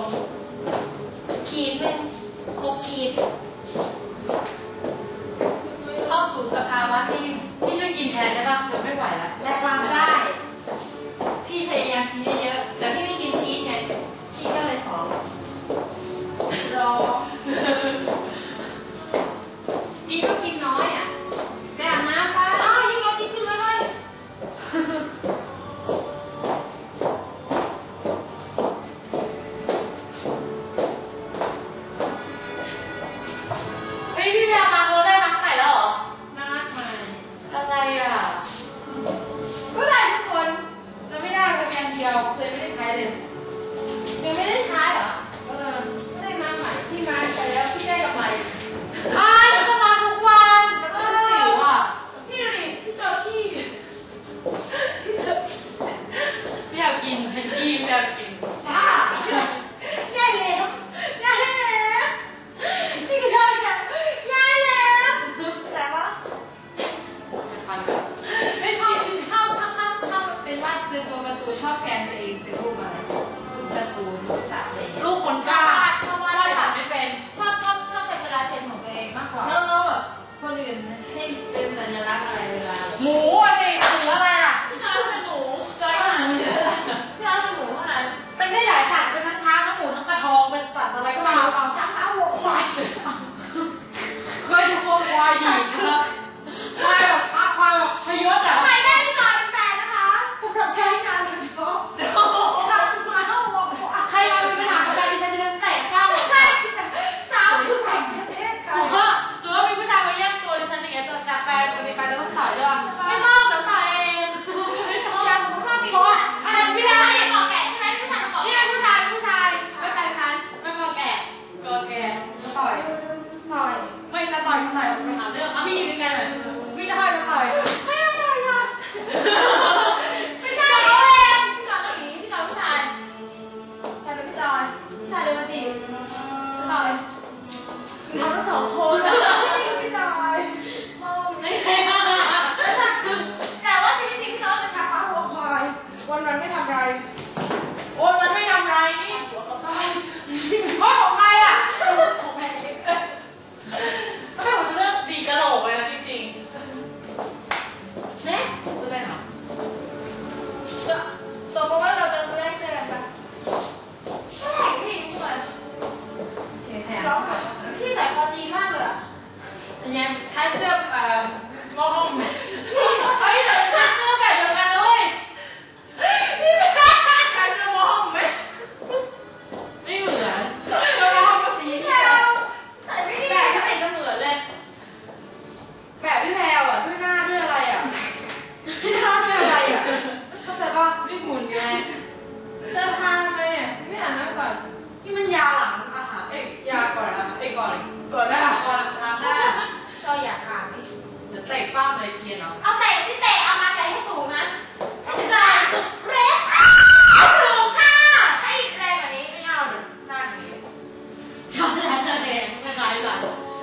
มขีดหนึ่งหกขีด เข้าสู่สภาวะที่ที่ช่วยกินแทนได้บ้างจนไม่ไหวแล้วแลกล่างไม่ได้ ดียวเคยไม่ได้ใช้เลยยังไม่ได้ใช้เหรอ เออก็ได้มาใหม่พี่มาใช้แล้วพี่ได้กลับมาอ่าจะมาทุกวันจะต้องสิวอะ พี่ดูดิพี่เจอที่พี่อยากกินฉันขี้ไม่อยากกินบ้า เคยดูคนควายหญิงนะควายแบบอาควายแบบพยศอะใครได้ที่นอนเป็นแฟนนะคะสำหรับช้งานโดยเฉพา 来个。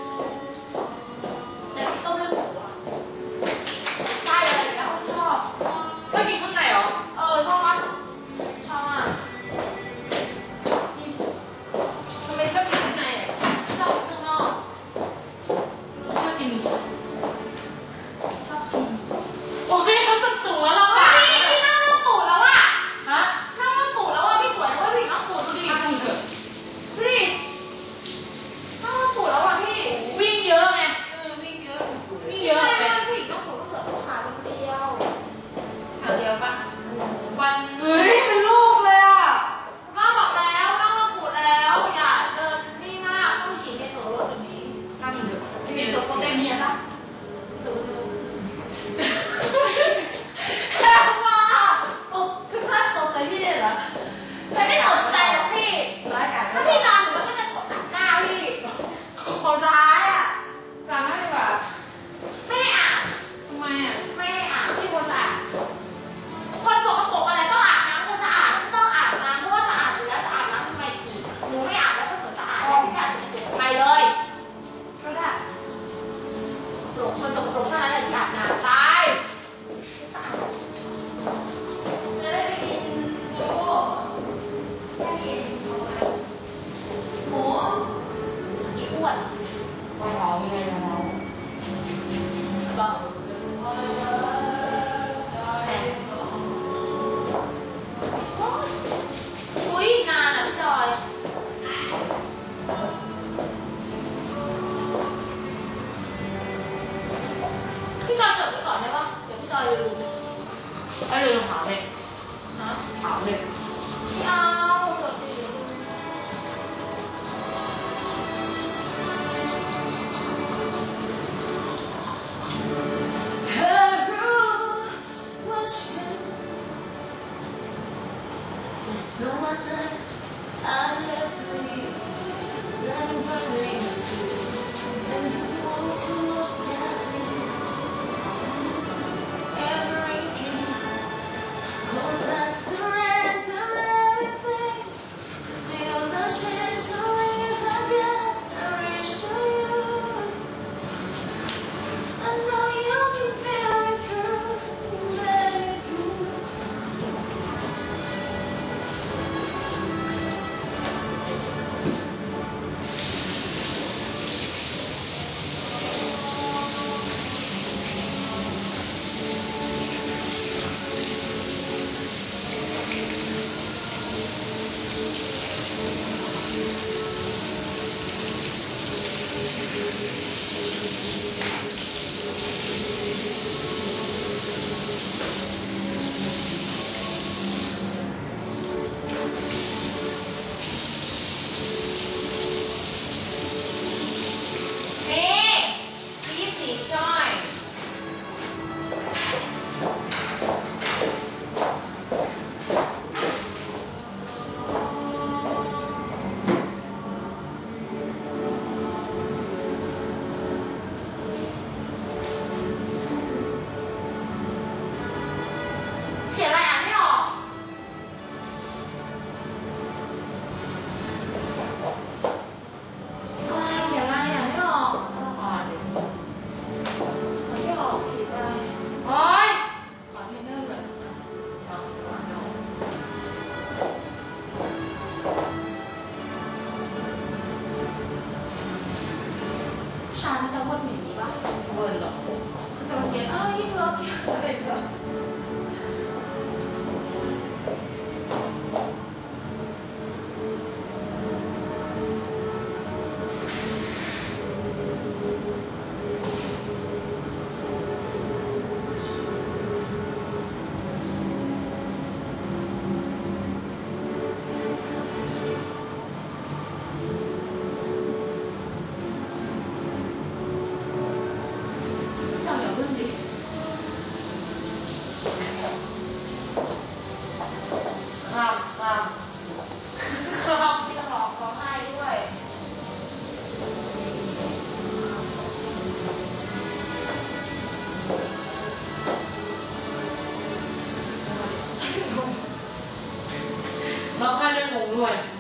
Hello. ชาจะพูดหนีว่าเวิร์นหรอจะมาเกลียดเอ้ยรถอะไรแบบ one.